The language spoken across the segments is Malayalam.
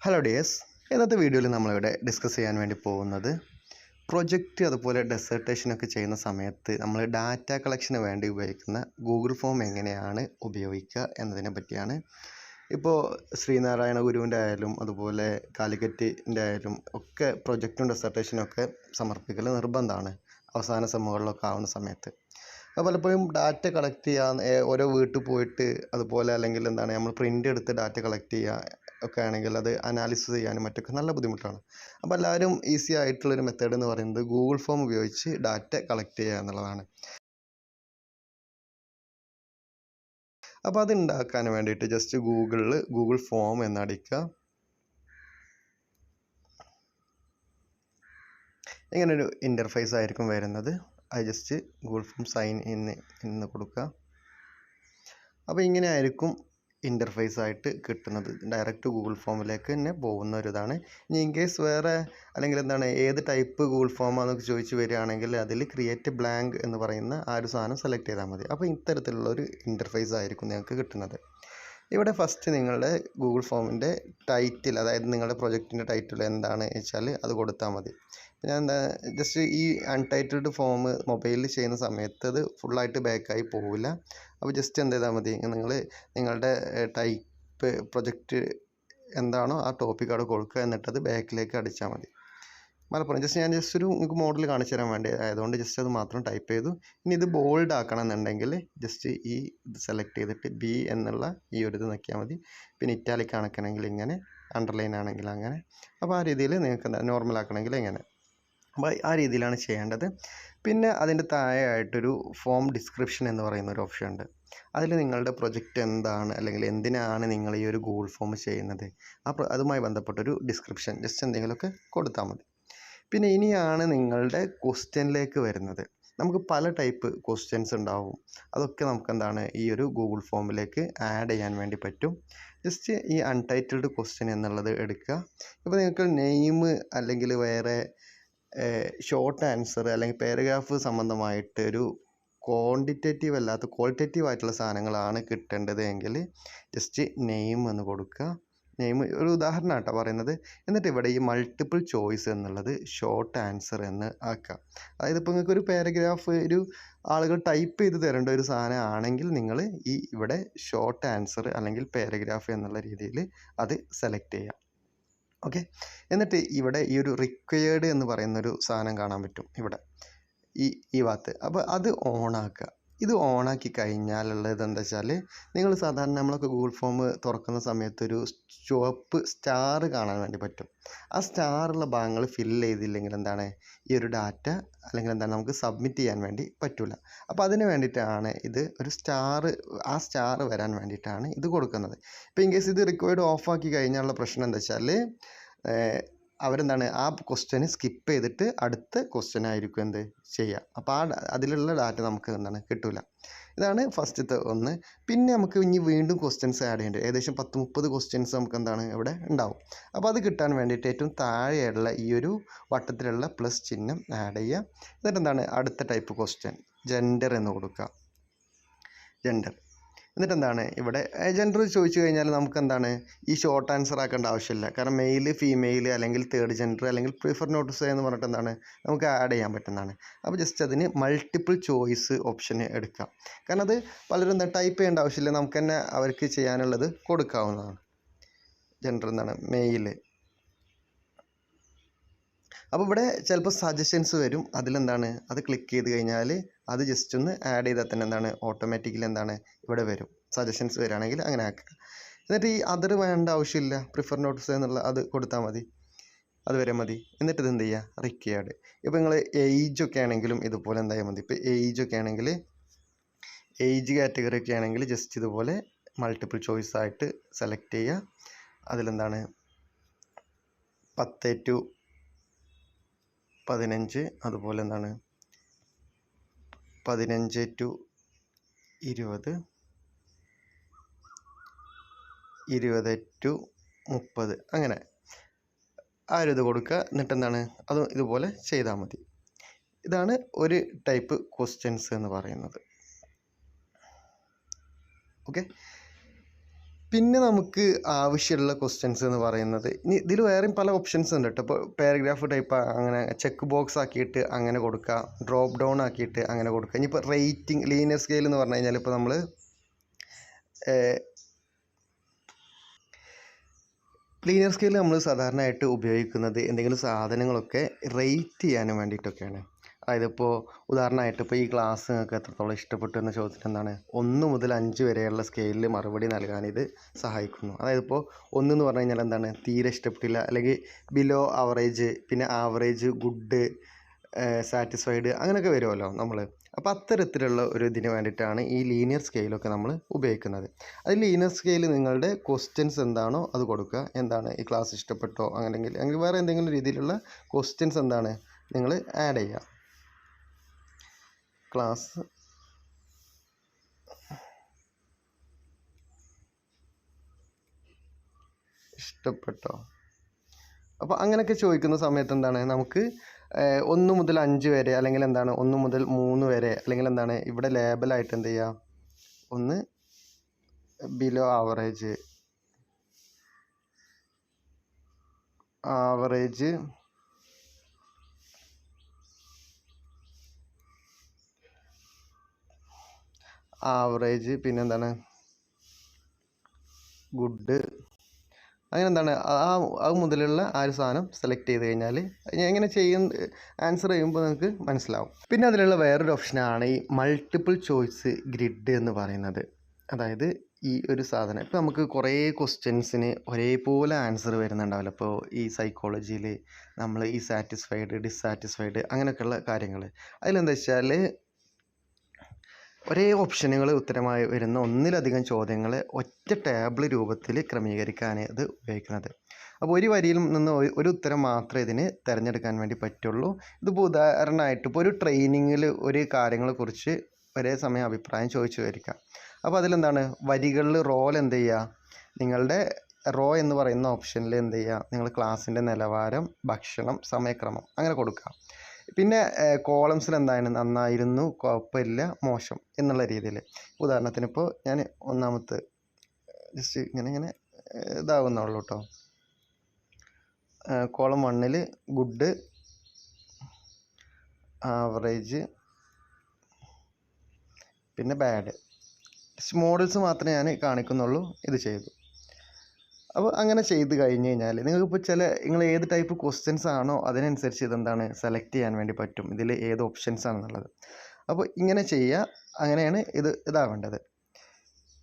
ഹലോ ഡിയേഴ്സ് ഇന്നത്തെ വീഡിയോയിൽ നമ്മളിവിടെ ഡിസ്കസ് ചെയ്യാൻ വേണ്ടി പോകുന്നത് പ്രൊജക്റ്റ് അതുപോലെ ഡെസേർട്ടേഷനൊക്കെ ചെയ്യുന്ന സമയത്ത് നമ്മൾ ഡാറ്റ കളക്ഷന് വേണ്ടി ഉപയോഗിക്കുന്ന ഗൂഗിൾ ഫോം എങ്ങനെയാണ് ഉപയോഗിക്കുക എന്നതിനെ പറ്റിയാണ്. ഇപ്പോൾ ശ്രീനാരായണ ഗുരുവിന്റെ ആയാലും അതുപോലെ കാലിക്കറ്റിന്റെ ആയാലും ഒക്കെ പ്രൊജക്റ്റും ഡെസേർട്ടേഷനും ഒക്കെ സമർപ്പിക്കൽ നിർബന്ധമാണ് അവസാന സെമ്മുകളിലൊക്കെ ആവുന്ന സമയത്ത്. പലപ്പോഴും ഡാറ്റ കളക്ട് ചെയ്യാൻ ഓരോ വീട്ടിൽ പോയിട്ട് അതുപോലെ അല്ലെങ്കിൽ എന്താണ് നമ്മൾ പ്രിന്റ് എടുത്ത് ഡാറ്റ കളക്ട് ചെയ്യുക ഒക്കെ ആണെങ്കിൽ അത് അനാലിസിസ് ചെയ്യാനും മറ്റൊക്കെ നല്ല ബുദ്ധിമുട്ടാണ്. അപ്പോൾ എല്ലാവരും ഈസി ആയിട്ടുള്ളൊരു മെത്തേഡ് എന്ന് പറയുന്നത് ഗൂഗിൾ ഫോം ഉപയോഗിച്ച് ഡാറ്റ കളക്ട് ചെയ്യുക എന്നുള്ളതാണ്. അപ്പോൾ അത് ഉണ്ടാക്കാൻ വേണ്ടിയിട്ട് ജസ്റ്റ് ഗൂഗിളിൽ ഗൂഗിൾ ഫോം എന്നടിക്കുക ഇങ്ങനൊരു ഇന്റർഫേസ് ആയിരിക്കും വരുന്നത്. അത് just Google form sign in എന്ന് കൊടുക്കുക അപ്പോൾ ഇങ്ങനെ ആയിരിക്കും ഇന്റർഫേസ് ആയിട്ട് കിട്ടുന്നത്. ഡയറക്റ്റ് ഗൂഗിൾ ഫോമിലേക്ക് തന്നെ പോകുന്ന ഒരു ഇതാണ് ഇനി ഇൻ കേസ് വേറെ അല്ലെങ്കിൽ എന്താണ് ഏത് ടൈപ്പ് ഗൂഗിൾ ഫോമാണെന്നൊക്കെ ചോദിച്ച് വരികയാണെങ്കിൽ അതിൽ ക്രിയേറ്റ് ബ്ലാങ്ക് എന്ന് പറയുന്ന ആ ഒരു സാധനം സെലക്ട് ചെയ്താൽ മതി. അപ്പോൾ ഇത്തരത്തിലുള്ള ഒരു ഇന്റർഫേസ് ആയിരിക്കും നിങ്ങൾക്ക് കിട്ടുന്നത്. ഇവിടെ ഫസ്റ്റ് നിങ്ങളുടെ ഗൂഗിൾ ഫോമിന്റെ ടൈറ്റിൽ അതായത് നിങ്ങളുടെ പ്രൊജക്റ്റിന്റെ ടൈറ്റിൽ എന്താണ് വെച്ചാൽ അത് കൊടുത്താൽ മതി. ഞാൻ എന്താ ജസ്റ്റ് ഈ അൺടൈറ്റിൽഡ് ഫോം മൊബൈലിൽ ചെയ്യുന്ന സമയത്ത് അത് ഫുള്ളായിട്ട് ബാക്കായി പോവില്ല. അപ്പോൾ ജസ്റ്റ് എന്ത് ചെയ്താൽ മതി നിങ്ങൾ നിങ്ങളുടെ ടൈപ്പ് പ്രൊജക്റ്റ് എന്താണോ ആ ടോപ്പിക് അവിടെ കൊടുക്കുക എന്നിട്ടത് ബാക്കിലേക്ക് അടിച്ചാൽ മതി. മലപ്പുറം ജസ്റ്റ് ഞാൻ ജസ്റ്റ് ഒരു നിങ്ങൾക്ക് മോഡൽ കാണിച്ചു തരാൻ വേണ്ടി ആയതുകൊണ്ട് ജസ്റ്റ് അത് മാത്രം ടൈപ്പ് ചെയ്തു. ഇനി ഇത് ബോൾഡ് ആക്കണം എന്നുണ്ടെങ്കിൽ ജസ്റ്റ് ഈ ഇത് സെലക്ട് ചെയ്തിട്ട് ബി എന്നുള്ള ഈ ഒരു ഇത് നോക്കിയാൽ മതി. പിന്നെ ഇറ്റാലിക് ആണക്കണമെങ്കിൽ ഇങ്ങനെ അണ്ടർലൈൻ ആണെങ്കിൽ അങ്ങനെ. അപ്പോൾ ആ രീതിയിൽ നിങ്ങൾക്ക് നോർമൽ ആക്കണമെങ്കിൽ ഇങ്ങനെ. അപ്പോൾ ആ രീതിയിലാണ് ചെയ്യേണ്ടത്. പിന്നെ അതിന്റെ താഴെയായിട്ടൊരു ഫോം ഡിസ്ക്രിപ്ഷൻ എന്ന് പറയുന്ന ഒരു ഓപ്ഷൻ ഉണ്ട്. അതിൽ നിങ്ങളുടെ പ്രൊജക്റ്റ് എന്താണ്? അല്ലെങ്കിൽ എന്തിനാണ് നിങ്ങൾ ഈ ഒരു ഗൂഗിൾ ഫോം ചെയ്യുന്നത്? ആ അതുമായി ബന്ധപ്പെട്ടൊരു ഡിസ്ക്രിപ്ഷൻ ജസ്റ്റ് എന്തെങ്കിലുമൊക്കെ കൊടുത്താൽ മതി. പിന്നെ ഇനിയാണ് നിങ്ങളുടെ ക്വസ്റ്റ്യനിലേക്ക് വരുന്നത്. നമുക്ക് പല ടൈപ്പ് ക്വസ്റ്റ്യൻസ് ഉണ്ടാവും. അതൊക്കെ നമുക്ക് എന്താണ് ഈ ഒരു ഗൂഗിൾ ഫോമിലേക്ക് ആഡ് ചെയ്യാൻ വേണ്ടി പറ്റും. ജസ്റ്റ് ഈ അൺടൈറ്റിൽഡ് ക്വസ്റ്റ്യൻ എന്നുള്ളത് എടുക്കുക. ഇപ്പോൾ നിങ്ങൾക്ക് നെയിം അല്ലെങ്കിൽ വേറെ ഷോർട്ട് ആൻസർ അല്ലെങ്കിൽ പാരഗ്രാഫ് സംബന്ധമായിട്ട് ഒരു ക്വാണ്ടിറ്റേറ്റീവ് അല്ലാത്ത ക്വാളിറ്റേറ്റീവ് ആയിട്ടുള്ള സാധനങ്ങളാണ് കിട്ടേണ്ടത് എങ്കിൽ ജസ്റ്റ് നെയിം എന്ന് കൊടുക്കുക. നെയിം ഒരു ഉദാഹരണം പറയുന്നത്. എന്നിട്ട് ഇവിടെ ഈ മൾട്ടിപ്പിൾ ചോയ്സ് എന്നുള്ളത് ഷോർട്ട് ആൻസർ എന്ന് ആക്കാം അതായത് ഇപ്പോൾ നിങ്ങൾക്ക് ഒരു പാരഗ്രാഫ് ഒരു ആളുകൾ ടൈപ്പ് ചെയ്ത് തരേണ്ട ഒരു സാധനം ആണെങ്കിൽ നിങ്ങൾ ഈ ഇവിടെ ഷോർട്ട് ആൻസർ അല്ലെങ്കിൽ പാരഗ്രാഫ് എന്നുള്ള രീതിയിൽ അത് സെലക്ട് ചെയ്യാം ഓക്കെ എന്നിട്ട് ഇവിടെ ഈ ഒരു റിക്വയേർഡ് എന്ന് പറയുന്നൊരു സാധനം കാണാൻ പറ്റും ഇവിടെ. ഈ ഈ ഭാഗത്ത്. അപ്പോൾ അത് ഓണാക്കുക ഇത് ഓണാക്കി കഴിഞ്ഞാലുള്ളത് എന്താ വെച്ചാൽ നിങ്ങൾ സാധാരണ നമ്മളൊക്കെ ഗൂഗിൾ ഫോം തുറക്കുന്ന സമയത്ത് ഒരു ചുവപ്പ് സ്റ്റാർ കാണാൻ വേണ്ടി പറ്റും. ആ സ്റ്റാറുള്ള ഭാഗങ്ങൾ ഫില്ല് ചെയ്തില്ലെങ്കിൽ എന്താണ്? ഈ ഒരു ഡാറ്റ അല്ലെങ്കിൽ എന്താണ്? നമുക്ക് സബ്മിറ്റ് ചെയ്യാൻ വേണ്ടി പറ്റില്ല അപ്പോൾ അതിന് വേണ്ടിയിട്ടാണ് ഇത് ഒരു സ്റ്റാർ ആ സ്റ്റാർ വരാൻ വേണ്ടിയിട്ടാണ് ഇത് കൊടുക്കുന്നത്. ഇപ്പോൾ ഇൻ കേസ് ഇത് റിക്വയർഡ് ഓഫാക്കി കഴിഞ്ഞാലുള്ള പ്രശ്നം എന്താ വെച്ചാൽ അവരെന്താണ് ആ ക്വസ്റ്റ്യന് സ്കിപ്പ് ചെയ്തിട്ട് അടുത്ത ക്വസ്റ്റ്യൻ ആയിരിക്കും എന്ത് ചെയ്യുക അപ്പോൾ ആ അതിലുള്ള ഡാറ്റ നമുക്ക് എന്താണ് കിട്ടില്ല ഇതാണ് ഫസ്റ്റത്തെ ഒന്ന്. പിന്നെ നമുക്ക് ഇനി വീണ്ടും ക്വസ്റ്റ്യൻസ് ആഡ് ചെയ്യേണ്ടത് ഏകദേശം പത്ത് മുപ്പത് ക്വസ്റ്റ്യൻസ് നമുക്ക് എന്താണ് ഇവിടെ ഉണ്ടാവും. അപ്പോൾ അത് കിട്ടാൻ വേണ്ടിയിട്ട് ഏറ്റവും താഴെയുള്ള ഈ ഒരു വട്ടത്തിലുള്ള പ്ലസ് ചിഹ്നം ആഡ് ചെയ്യുക. എന്നിട്ട് എന്താണ് അടുത്ത ടൈപ്പ് ക്വസ്റ്റ്യൻ ജെൻഡർ എന്ന് കൊടുക്കുക. ജെൻഡർ എന്നിട്ട് എന്താണ് ഇവിടെ ജെൻഡർ ചോദിച്ചു കഴിഞ്ഞാൽ നമുക്ക് എന്താണ് ഈ ഷോർട്ട് ആൻസർ ആക്കേണ്ട ആവശ്യമില്ല. കാരണം മെയിൽ ഫീമെയിൽ അല്ലെങ്കിൽ തേർഡ് ജെൻഡർ അല്ലെങ്കിൽ പ്രിഫർ നോട്ടീസ് എന്ന് പറഞ്ഞിട്ട് എന്താണ് നമുക്ക് ആഡ് ചെയ്യാൻ പറ്റുന്നതാണ്. അപ്പോൾ ജസ്റ്റ് അതിന് മൾട്ടിപ്പിൾ ചോയ്സ് ഓപ്ഷൻ എടുക്കാം. കാരണം അത് പലരും എന്താ ടൈപ്പ് ചെയ്യേണ്ട ആവശ്യമില്ല. നമുക്ക് തന്നെ അവർക്ക് ചെയ്യാനുള്ളത് കൊടുക്കാവുന്നതാണ്. ജെൻഡർ എന്താണ് മെയിൽ അപ്പോൾ ഇവിടെ ചിലപ്പോൾ സജഷൻസ് വരും. അതിലെന്താണ്? അത് ക്ലിക്ക് ചെയ്ത് കഴിഞ്ഞാൽ അത് ജസ്റ്റ് ഒന്ന് ആഡ് ചെയ്താൽ തന്നെ എന്താണ് ഓട്ടോമാറ്റിക്കലി എന്താണ് ഇവിടെ വരും. സജഷൻസ് വരികയാണെങ്കിൽ അങ്ങനെ ആക്കുക എന്നിട്ട് ഈ അതർ വേണ്ട ആവശ്യമില്ല പ്രിഫർ നോട്ട്സ് എന്നുള്ള അത് കൊടുത്താൽ മതി. അത് വരെ മതി. എന്നിട്ട് ഇത് എന്ത് ചെയ്യുക? റിക്വയർഡ് ഇപ്പോൾ നിങ്ങൾ ഏജ് ഒക്കെ ആണെങ്കിലും ഇതുപോലെ എന്തായാൽ മതി. ഇപ്പോൾ ഏജ് ഒക്കെ ആണെങ്കിൽ ഏജ് കാറ്റഗറി ഒക്കെ ആണെങ്കിൽ ജസ്റ്റ് ഇതുപോലെ മൾട്ടിപ്പിൾ ചോയ്സ് ആയിട്ട് സെലക്ട് ചെയ്യുക. അതിലെന്താണ്? പത്ത് ടു പതിനഞ്ച് അതുപോലെ എന്താണ്? പതിനഞ്ച് ടു ഇരുപത് ഇരുപത് ടു മുപ്പത് അങ്ങനെ. ആ ഒരു ഇത് കൊടുക്കുക എന്നിട്ട് എന്താണ് അത് ഇതുപോലെ ചെയ്താൽ മതി. ഇതാണ് ഒരു ടൈപ്പ് ക്വസ്റ്റ്യൻസ് എന്ന് പറയുന്നത്. ഓക്കെ? പിന്നെ നമുക്ക് ആവശ്യമുള്ള ക്വസ്റ്റ്യൻസ് എന്ന് പറയുന്നത് ഇനി ഇതിൽ വേറെയും പല ഓപ്ഷൻസ് ഉണ്ട് കേട്ടോ ഇപ്പോൾ പാരഗ്രാഫ് ടൈപ്പ് അങ്ങനെ ചെക്ക് ബോക്സ് ആക്കിയിട്ട് അങ്ങനെ കൊടുക്കുക ഡ്രോപ്പ് ഡൗൺ ആക്കിയിട്ട് അങ്ങനെ കൊടുക്കുക ഇനിയിപ്പോൾ റേറ്റിംഗ് ലീനിയർ സ്കെയിൽ എന്ന് പറഞ്ഞു കഴിഞ്ഞാൽ ഇപ്പോൾ നമ്മൾ ലീനിയർ സ്കെയിൽ നമ്മൾ സാധാരണയായിട്ട് ഉപയോഗിക്കുന്നത് എന്തെങ്കിലും സാധനങ്ങളൊക്കെ റേറ്റ് ചെയ്യാനും വേണ്ടിയിട്ടൊക്കെയാണ്. അതായത് ഇപ്പോൾ ഉദാഹരണമായിട്ട് ഇപ്പോൾ ഈ ക്ലാസ് നിങ്ങൾക്ക് എത്രത്തോളം ഇഷ്ടപ്പെട്ടു എന്ന ചോദ്യത്തിന് എന്താണ് ഒന്ന് മുതൽ അഞ്ച് വരെയുള്ള സ്കെയിലിൽ മറുപടി നൽകാൻ ഇത് സഹായിക്കുന്നു. അതായത് ഇപ്പോൾ ഒന്ന് എന്ന് പറഞ്ഞു കഴിഞ്ഞാൽ എന്താണ്? തീരെ ഇഷ്ടപ്പെട്ടില്ല. അല്ലെങ്കിൽ ബിലോ ആവറേജ് പിന്നെ ആവറേജ് ഗുഡ് സാറ്റിസ്ഫൈഡ് അങ്ങനെയൊക്കെ വരുമല്ലോ നമ്മൾ അപ്പോൾ അത്തരത്തിലുള്ള ഒരു ഇതിന് വേണ്ടിയിട്ടാണ് ഈ ലീനിയർ സ്കെയിലൊക്കെ നമ്മൾ ഉപയോഗിക്കുന്നത്. അത് ലീനിയർ സ്കെയിൽ നിങ്ങളുടെ ക്വസ്റ്റ്യൻസ് എന്താണോ അത് കൊടുക്കുക. എന്താണ്? ഈ ക്ലാസ് ഇഷ്ടപ്പെട്ടോ? അങ്ങനെയെങ്കിൽ അല്ലെങ്കിൽ വേറെ എന്തെങ്കിലും രീതിയിലുള്ള ക്വസ്റ്റ്യൻസ് എന്താണ്? നിങ്ങൾ ആഡ് ചെയ്യുക. ക്ലാസ്. ഇഷ്ടപ്പെട്ടോ? അപ്പോൾ അങ്ങനെയൊക്കെ ചോദിക്കുന്ന സമയത്ത് എന്താണ്? നമുക്ക് ഒന്ന് മുതൽ അഞ്ച് വരെ അല്ലെങ്കിൽ എന്താണ്? ഒന്ന് മുതൽ മൂന്ന് വരെ അല്ലെങ്കിൽ എന്താണ്? ഇവിടെ ലേബലായിട്ട് എന്ത് ചെയ്യുക ഒന്ന് ബിലോ ആവറേജ് ആവറേജ് ആവറേജ് പിന്നെന്താണ്? ഗുഡ്. അങ്ങനെ എന്താണ് ആ അത് മുതലുള്ള ആ ഒരു സാധനം സെലക്ട് ചെയ്ത് കഴിഞ്ഞാൽ എങ്ങനെ ചെയ്യും ആൻസർ ചെയ്യുമ്പോൾ നിങ്ങൾക്ക് മനസ്സിലാവും. പിന്നെ അതിലുള്ള വേറൊരു ഓപ്ഷനാണ് ഈ മൾട്ടിപ്പിൾ ചോയ്സ് ഗ്രിഡ് എന്ന് പറയുന്നത്. അതായത് ഈ ഒരു സാധനം. ഇപ്പോൾ നമുക്ക് കുറേ ക്വസ്റ്റ്യൻസിന് ഒരേപോലെ ആൻസർ വരുന്നുണ്ടാവില്ല. ഇപ്പോൾ ഈ സൈക്കോളജിയിൽ നമ്മൾ ഈ സാറ്റിസ്ഫൈഡ് ഡിസ്സാറ്റിസ്ഫൈഡ് അങ്ങനെയൊക്കെയുള്ള കാര്യങ്ങൾ അതിലെന്താ വെച്ചാൽ ഒരേ ഓപ്ഷനുകൾ ഉത്തരമായി വരുന്ന ഒന്നിലധികം ചോദ്യങ്ങൾ ഒറ്റ ടേബിൾ രൂപത്തിൽ ക്രമീകരിക്കാനാണ് ഇത് ഉപയോഗിക്കുന്നത്. അപ്പോൾ ഒരു വരിയിൽ നിന്ന് ഒരു- ഉത്തരം മാത്രമേ ഇതിന് തിരഞ്ഞെടുക്കാൻ വേണ്ടി പറ്റുള്ളൂ. ഇതിപ്പോൾ ഉദാഹരണമായിട്ട് ഇപ്പോൾ ഒരു ട്രെയിനിങ്ങിൽ ഒരു കാര്യങ്ങളെക്കുറിച്ച് ഒരേ സമയം അഭിപ്രായം ചോദിച്ചു വരിക്കാം അപ്പോൾ അതിലെന്താണ്? വരികളിൽ റോൾ എന്ത് ചെയ്യുക? നിങ്ങളുടെ റോ എന്ന് പറയുന്ന ഓപ്ഷനിൽ എന്ത് ചെയ്യുക? നിങ്ങൾ ക്ലാസ്സിന്റെ നിലവാരം ഭക്ഷണം സമയക്രമം അങ്ങനെ കൊടുക്കുക. പിന്നെ കോളംസിൽ എന്താണ് നന്നായിരുന്നു കുഴപ്പമില്ല മോശം എന്നുള്ള രീതിയിൽ. ഉദാഹരണത്തിന് ഇപ്പോൾ ഞാൻ ഒന്നാമത്തെ ജസ്റ്റ് ഇങ്ങനെ ഇങ്ങനെ ഇതാകുന്നുള്ളൂ കേട്ടോ കോളം വണ്ണിൽ ഗുഡ് ആവറേജ് പിന്നെ ബാഡ് മോഡൽസ് മാത്രമേ ഞാൻ കാണിക്കുന്നുള്ളൂ ഇത് ചെയ്തു. അപ്പോൾ അങ്ങനെ ചെയ്ത് കഴിഞ്ഞ് കഴിഞ്ഞാൽ നിങ്ങൾക്കിപ്പോൾ ചില നിങ്ങൾ ഏത് ടൈപ്പ് ക്വസ്റ്റ്യൻസ് ആണോ അതിനനുസരിച്ച് ഇതെന്താണ് സെലക്ട് ചെയ്യാൻ വേണ്ടി പറ്റും. ഇതിൽ ഏത് ഓപ്ഷൻസ് ആണെന്നുള്ളത്. അപ്പോൾ ഇങ്ങനെ ചെയ്യുക. അങ്ങനെയാണ് ഇത് ഇതാവേണ്ടത്.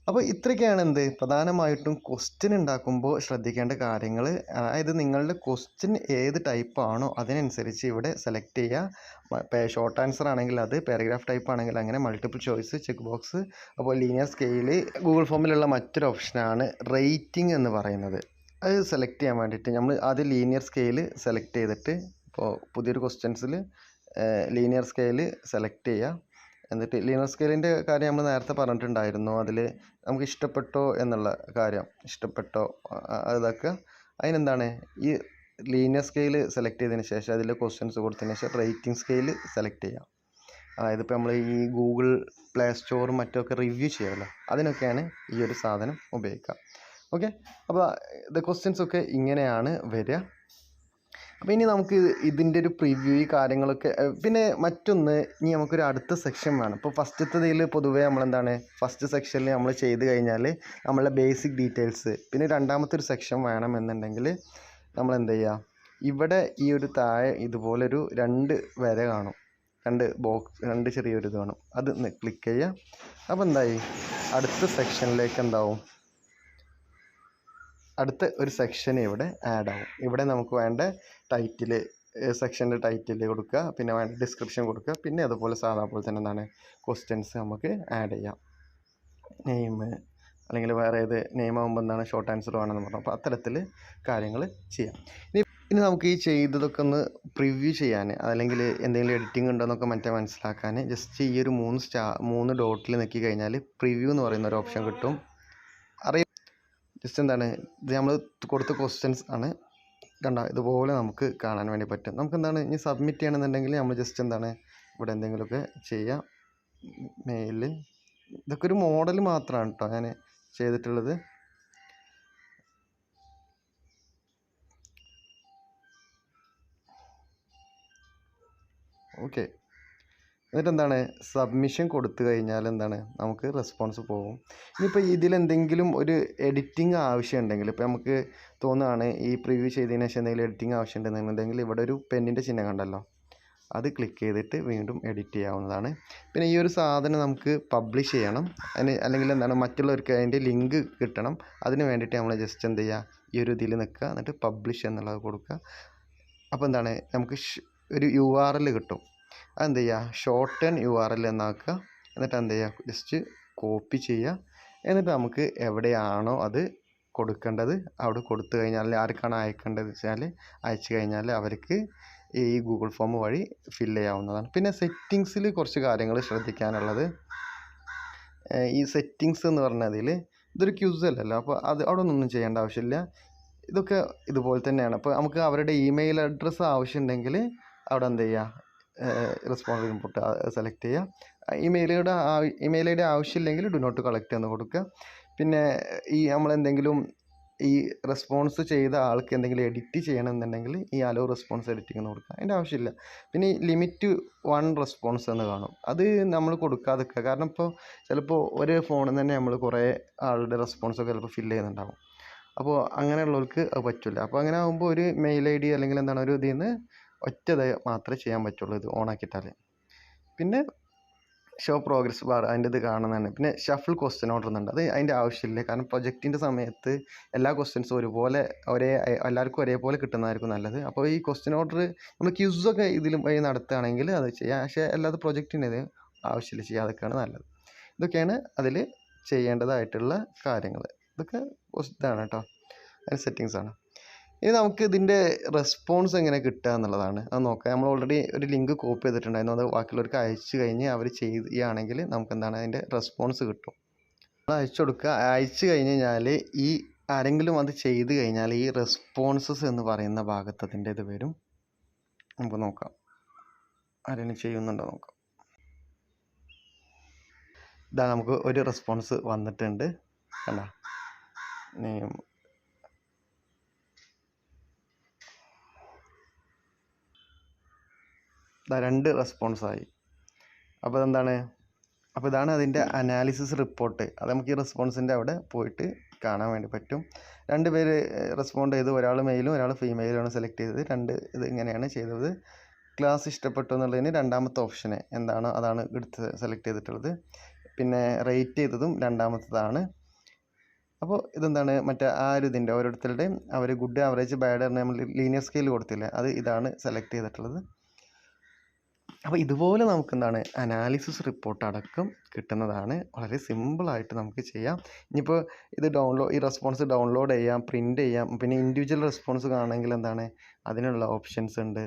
അപ്പോൾ ഇത്രയൊക്കെയാണ് എന്ത് പ്രധാനമായിട്ടും ക്വസ്റ്റ്യൻ ഉണ്ടാക്കുമ്പോൾ ശ്രദ്ധിക്കേണ്ട കാര്യങ്ങൾ അതായത് നിങ്ങളുടെ ക്വസ്റ്റ്യൻ ഏത് ടൈപ്പാണോ അതിനനുസരിച്ച് ഇവിടെ സെലക്ട് ചെയ്യുക. ഷോർട്ട് ആൻസർ ആണെങ്കിൽ അത് പാരഗ്രാഫ് ടൈപ്പ് ആണെങ്കിൽ അങ്ങനെ മൾട്ടിപ്പിൾ ചോയ്സ് ചെക്ക് ബോക്സ് അപ്പോൾ ലീനിയർ സ്കെയിൽ ഗൂഗിൾ ഫോമിലുള്ള മറ്റൊരു ഓപ്ഷനാണ് റേറ്റിംഗ് എന്ന് പറയുന്നത്. അത് സെലക്ട് ചെയ്യാൻ വേണ്ടിയിട്ട് നമ്മൾ അത് ലീനിയർ സ്കെയിൽ സെലക്ട് ചെയ്തിട്ട് ഇപ്പോൾ പുതിയൊരു ക്വസ്റ്റ്യൻസിൽ ലീനിയർ സ്കെയിൽ സെലക്ട് ചെയ്യുക. എന്നിട്ട് ലീനിയർ സ്കെയിലിന്റെ കാര്യം നമ്മൾ നേരത്തെ പറഞ്ഞിട്ടുണ്ടായിരുന്നു. അതിൽ നമുക്ക് ഇഷ്ടപ്പെട്ടോ എന്നുള്ള കാര്യം ഇഷ്ടപ്പെട്ടോ അതൊക്കെ അതിനെന്താണ്? ഈ ലീനിയർ സ്കെയിൽ സെലക്ട് ചെയ്തതിന് ശേഷം അതിൽ ക്വസ്റ്റ്യൻസ് കൊടുത്തതിന് ശേഷം റേറ്റിംഗ് സ്കെയിൽ സെലക്ട് ചെയ്യാം. അതായത് ഇപ്പോൾ നമ്മൾ ഈ ഗൂഗിൾ പ്ലേ സ്റ്റോറും മറ്റൊക്കെ റിവ്യൂ ചെയ്യാമല്ലോ അതിനൊക്കെയാണ് ഈ ഒരു സാധനം ഉപയോഗിക്കുക. ഓക്കെ അപ്പോൾ ദ ക്വസ്റ്റ്യൻസ് ഒക്കെ ഇങ്ങനെയാണ് വരിക. അപ്പോൾ ഇനി നമുക്ക് ഇതിന്റെ ഒരു പ്രിവ്യൂ ഈ കാര്യങ്ങളൊക്കെ പിന്നെ മറ്റൊന്ന് ഇനി നമുക്കൊരു അടുത്ത സെക്ഷൻ വേണം. ഇപ്പോൾ ഫസ്റ്റത്തേതിൽ പൊതുവേ നമ്മളെന്താണ് ഫസ്റ്റ് സെക്ഷനിൽ നമ്മൾ ചെയ്ത് കഴിഞ്ഞാൽ നമ്മളുടെ ബേസിക് ഡീറ്റെയിൽസ് പിന്നെ രണ്ടാമത്തെ ഒരു സെക്ഷൻ വേണമെന്നുണ്ടെങ്കിൽ നമ്മൾ എന്ത് ചെയ്യുക ഇവിടെ ഈ ഒരു താഴെ ഇതുപോലൊരു രണ്ട് വര കാണും. രണ്ട് ബോക്സ് രണ്ട് ചെറിയൊരു ഇത് കാണും അത് ക്ലിക്ക് ചെയ്യുക അപ്പോൾ എന്തായി? അടുത്ത സെക്ഷനിലേക്ക് എന്താവും? അടുത്ത ഒരു സെക്ഷൻ ഇവിടെ ആഡ് ആവും. ഇവിടെ നമുക്ക് വേണ്ട ടൈറ്റിൽ സെക്ഷന്റെ ടൈറ്റിൽ കൊടുക്കുക പിന്നെ വേണ്ട ഡിസ്ക്രിപ്ഷൻ കൊടുക്കുക പിന്നെ അതുപോലെ സാധാ പോലെ തന്നെ എന്താണ് ക്വസ്റ്റ്യൻസ് നമുക്ക് ആഡ് ചെയ്യാം. നെയിം അല്ലെങ്കിൽ വേറെ ഏത് നെയിം ആകുമ്പോൾ എന്താണ് ഷോർട്ട് ആൻസർ വേണമെന്ന് പറഞ്ഞു. അപ്പോൾ അത്തരത്തിൽ കാര്യങ്ങൾ ചെയ്യാം. ഇനി ഇനി നമുക്ക് ഈ ചെയ്തതൊക്കെ ഒന്ന് പ്രിവ്യൂ ചെയ്യാൻ അല്ലെങ്കിൽ എന്തെങ്കിലും എഡിറ്റിംഗ് ഉണ്ടോ എന്നൊക്കെ മറ്റേ മനസ്സിലാക്കാൻ. ജസ്റ്റ് ഈ ഒരു മൂന്ന് സ്റ്റാ മൂന്ന് ഡോട്ടിൽ നിൽക്കി കഴിഞ്ഞാൽ പ്രിവ്യൂ എന്ന് പറയുന്ന ഒരു ഓപ്ഷൻ കിട്ടും. ജസ്റ്റ് എന്താണ് ഇത് നമ്മൾ കൊടുത്ത ക്വസ്റ്റ്യൻസ് ആണ്. കണ്ട ഇതുപോലെ നമുക്ക് കാണാൻ വേണ്ടി പറ്റും. നമുക്ക് എന്താണ് ഇനി സബ്മിറ്റ് ചെയ്യണമെന്നുണ്ടെങ്കിൽ നമ്മൾ ജസ്റ്റ് എന്താണ് ഇവിടെ എന്തെങ്കിലുമൊക്കെ ചെയ്യാം. മെയിൽ ഇതൊക്കെ ഒരു മോഡൽ മാത്രമാണ് കേട്ടോ ഞാൻ ചെയ്തിട്ടുള്ളത്. ഓക്കെ എന്നിട്ട് എന്താണ് സബ്മിഷൻ കൊടുത്തു കഴിഞ്ഞാൽ എന്താണ്? നമുക്ക് റെസ്പോൺസ് പോകും. ഇനിയിപ്പോൾ ഇതിലെന്തെങ്കിലും ഒരു എഡിറ്റിംഗ് ആവശ്യമുണ്ടെങ്കിൽ ഇപ്പോൾ നമുക്ക് തോന്നുകയാണ് ഈ പ്രിവ്യൂ ചെയ്തതിന് ശേഷം എന്തെങ്കിലും എഡിറ്റിംഗ് ആവശ്യമുണ്ടെന്നുണ്ടെങ്കിൽ ഇവിടെ ഒരു പെന്നിന്റെ ചിഹ്നം കണ്ടല്ലോ. അത് ക്ലിക്ക് ചെയ്തിട്ട് വീണ്ടും എഡിറ്റ് ചെയ്യാവുന്നതാണ്. പിന്നെ ഈ ഒരു സാധനം നമുക്ക് പബ്ലിഷ് ചെയ്യണം. അതിന് അല്ലെങ്കിൽ എന്താണ്? മറ്റുള്ളവർക്ക് അതിന്റെ ലിങ്ക് കിട്ടണം. അതിന് വേണ്ടിയിട്ട് നമ്മൾ ജസ്റ്റ് എന്ത് ചെയ്യുക ഈ ഒരു ഇതിൽ നിൽക്കുക. എന്നിട്ട് പബ്ലിഷ് എന്നുള്ളത് കൊടുക്കുക. അപ്പോൾ എന്താണ്? നമുക്ക് ഒരു യു ആർ എൽ കിട്ടും. അതെന്ത് ചെയ്യുക shorten U R L എന്നാക്കുക. എന്നിട്ട് എന്ത് ചെയ്യുക ജസ്റ്റ് കോപ്പി ചെയ്യുക. എന്നിട്ട് നമുക്ക് എവിടെയാണോ അത് കൊടുക്കേണ്ടത് അവിടെ കൊടുത്തു കഴിഞ്ഞാൽ ആർക്കാണ് അയക്കേണ്ടത് വെച്ചാൽ അയച്ചു കഴിഞ്ഞാൽ അവർക്ക് ഈ ഗൂഗിൾ ഫോം വഴി ഫില്ല് ചെയ്യാവുന്നതാണ്. പിന്നെ സെറ്റിങ്സിൽ കുറച്ച് കാര്യങ്ങൾ ശ്രദ്ധിക്കാനുള്ളത്. ഈ സെറ്റിങ്സ് എന്ന് പറഞ്ഞതിൽ ഇതൊരു ക്യൂസ് അല്ലല്ലോ. അപ്പോൾ അത് അവിടെ ഒന്നും ചെയ്യേണ്ട ആവശ്യമില്ല. ഇതൊക്കെ ഇതുപോലെ തന്നെയാണ്. അപ്പോൾ നമുക്ക് അവരുടെ ഇമെയിൽ അഡ്രസ്സ് ആവശ്യമുണ്ടെങ്കിൽ അവിടെ എന്ത് ചെയ്യുക റെസ്പോൺസ് ഇൻപുട്ട് സെലക്ട് ചെയ്യുക. ഇമെയിലുടെ ഇമെയിൽ ഐ ഡി ആവശ്യമില്ലെങ്കിൽ ഡു നോട്ട് കളക്ട് എന്ന് കൊടുക്കുക. പിന്നെ ഈ നമ്മളെന്തെങ്കിലും ഈ റെസ്പോൺസ് ചെയ്ത ആൾക്ക് എന്തെങ്കിലും എഡിറ്റ് ചെയ്യണമെന്നുണ്ടെങ്കിൽ ഈ അലോ റെസ്പോൺസ് എഡിറ്റിംഗ് എന്ന് കൊടുക്കുക. അതിന്റെ ആവശ്യമില്ല. പിന്നെ ലിമിറ്റ് വൺ റെസ്പോൺസ് എന്ന് കാണും. അത് നമ്മൾ കൊടുക്കാതിരിക്കുക. കാരണം ഇപ്പോൾ ചിലപ്പോൾ ഒരു ഫോണിൽ തന്നെ നമ്മൾ കുറേ ആളുടെ റെസ്പോൺസൊക്കെ ചിലപ്പോൾ ഫില്ല് ചെയ്യുന്നുണ്ടാവും. അപ്പോൾ അങ്ങനെയുള്ളവർക്ക് അത് പറ്റില്ല. അപ്പോൾ അങ്ങനെ ആകുമ്പോൾ ഒരു മെയിൽ ഐ ഡി അല്ലെങ്കിൽ എന്താണ് ഒരു ഇതിൽ നിന്ന് ഒറ്റ ഇത് മാത്രമേ ചെയ്യാൻ പറ്റുള്ളൂ ഇത് ഓൺ ആക്കിയിട്ടാൽ പിന്നെ ഷോ പ്രോഗ്രസ് ബാർ അതിന്റെ ഇത് കാണുന്നതാണ്. പിന്നെ ഷഫിൾ ക്വസ്റ്റ്യൻ ഓർഡർ ഉണ്ട് അത് അതിന്റെ ആവശ്യമില്ല. കാരണം പ്രൊജക്റ്റിന്റെ സമയത്ത് എല്ലാ ക്വസ്റ്റ്യൻസും ഒരുപോലെ ഒരേ എല്ലാവർക്കും ഒരേപോലെ കിട്ടുന്നതായിരിക്കും നല്ലത്. അപ്പോൾ ഈ ക്വസ്റ്റ്യൻ ഓർഡർ നമ്മൾ ക്യൂസൊക്കെ ഇതിലും വഴി നടത്തുകയാണെങ്കിൽ അത് ചെയ്യാം. പക്ഷേ അല്ലാതെ പ്രൊജക്റ്റിന്റെ ഇത് ആവശ്യമില്ല. ചെയ്യാതൊക്കെയാണ് നല്ലത്. ഇതൊക്കെയാണ് അതിൽ ചെയ്യേണ്ടതായിട്ടുള്ള കാര്യങ്ങൾ ഇതൊക്കെ ഇതാണ് കേട്ടോ. അതിന് സെറ്റിങ്സാണ് ഇനി നമുക്ക് ഇതിന്റെ റെസ്പോൺസ് എങ്ങനെ കിട്ടുക എന്നുള്ളതാണ്. അത് നോക്കാം. നമ്മൾ ഓൾറെഡി ഒരു ലിങ്ക് കോപ്പി ചെയ്തിട്ടുണ്ടായിരുന്നു. അത് ബാക്കിയുള്ളവർക്ക് അയച്ചു കഴിഞ്ഞ് അവർ ചെയ്യുകയാണെങ്കിൽ നമുക്ക് എന്താണ് അതിന്റെ റെസ്പോൺസ് കിട്ടും. അയച്ചു കൊടുക്കുക. അയച്ചു കഴിഞ്ഞ് കഴിഞ്ഞാൽ ഈ ആരെങ്കിലും അത് ചെയ്ത് കഴിഞ്ഞാൽ ഈ റെസ്പോൺസസ് എന്ന് പറയുന്ന ഭാഗത്ത് അതിന്റെ ഇത് വരും. നമുക്ക് നോക്കാം. ആരെങ്കിലും ചെയ്യുന്നുണ്ടോ നോക്കാം. ഇതാ നമുക്ക് ഒരു റെസ്പോൺസ് വന്നിട്ടുണ്ട്. അല്ല നെയിം രണ്ട് റെസ്പോൺസായി അപ്പോൾ അതെന്താണ് അപ്പോൾ ഇതാണ് അതിന്റെ അനാലിസിസ് റിപ്പോർട്ട് അത് നമുക്ക് ഈ റെസ്പോൺസിന്റെ അവിടെ പോയിട്ട് കാണാൻ വേണ്ടി പറ്റും. രണ്ട് പേര് റെസ്പോണ്ട് ചെയ്തു ഒരാൾ മെയിലും ഒരാൾ ഫീമെയിലുമാണ് സെലക്ട് ചെയ്തത്. രണ്ട് ഇത് ഇങ്ങനെയാണ് ചെയ്തത്. ക്ലാസ് ഇഷ്ടപ്പെട്ടു എന്നുള്ളതിന് രണ്ടാമത്തെ ഓപ്ഷന് എന്താണോ? അതാണ് എടുത്ത് സെലക്ട് ചെയ്തിട്ടുള്ളത്. പിന്നെ റേറ്റ് ചെയ്തതും രണ്ടാമത്തതാണ്. അപ്പോൾ ഇതെന്താണ്? മറ്റേ ആ ഒരു ഇതിന്റെ ഓരോരുത്തരുടെയും അവർ ഗുഡ് ആവറേജ് ബാഡ് നമ്മൾ ലീനിയർ സ്കെയിൽ കൊടുത്തില്ല? അത് ഇതാണ് സെലക്ട് ചെയ്തിട്ടുള്ളത്. അപ്പോൾ ഇതുപോലെ നമുക്ക് എന്താണ് അനാലിസിസ് റിപ്പോർട്ട് അടക്കം കിട്ടുന്നതാണ്. വളരെ സിമ്പിളായിട്ട് നമുക്ക് ചെയ്യാം. ഇനിയിപ്പോൾ ഇത് ഡൗൺലോഡ് ഈ റെസ്പോൺസ് ഡൗൺലോഡ് ചെയ്യാം പ്രിന്റ് ചെയ്യാം. പിന്നെ ഇൻഡിവിജ്വൽ റെസ്പോൺസ് കാണണമെങ്കിൽ എന്താണ്? അതിനുള്ള ഓപ്ഷൻസ് ഉണ്ട്.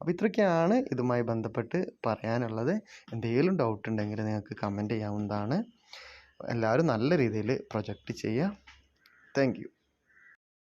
അപ്പോൾ ഇത്രയൊക്കെയാണ് ഇതുമായി ബന്ധപ്പെട്ട് പറയാനുള്ളത്. എന്തെങ്കിലും ഡൗട്ട് ഉണ്ടെങ്കിൽ നിങ്ങൾക്ക് കമന്റ് ചെയ്യാവുന്നതാണ്. എല്ലാവരും നല്ല രീതിയിൽ പ്രൊജക്റ്റ് ചെയ്യുക. താങ്ക്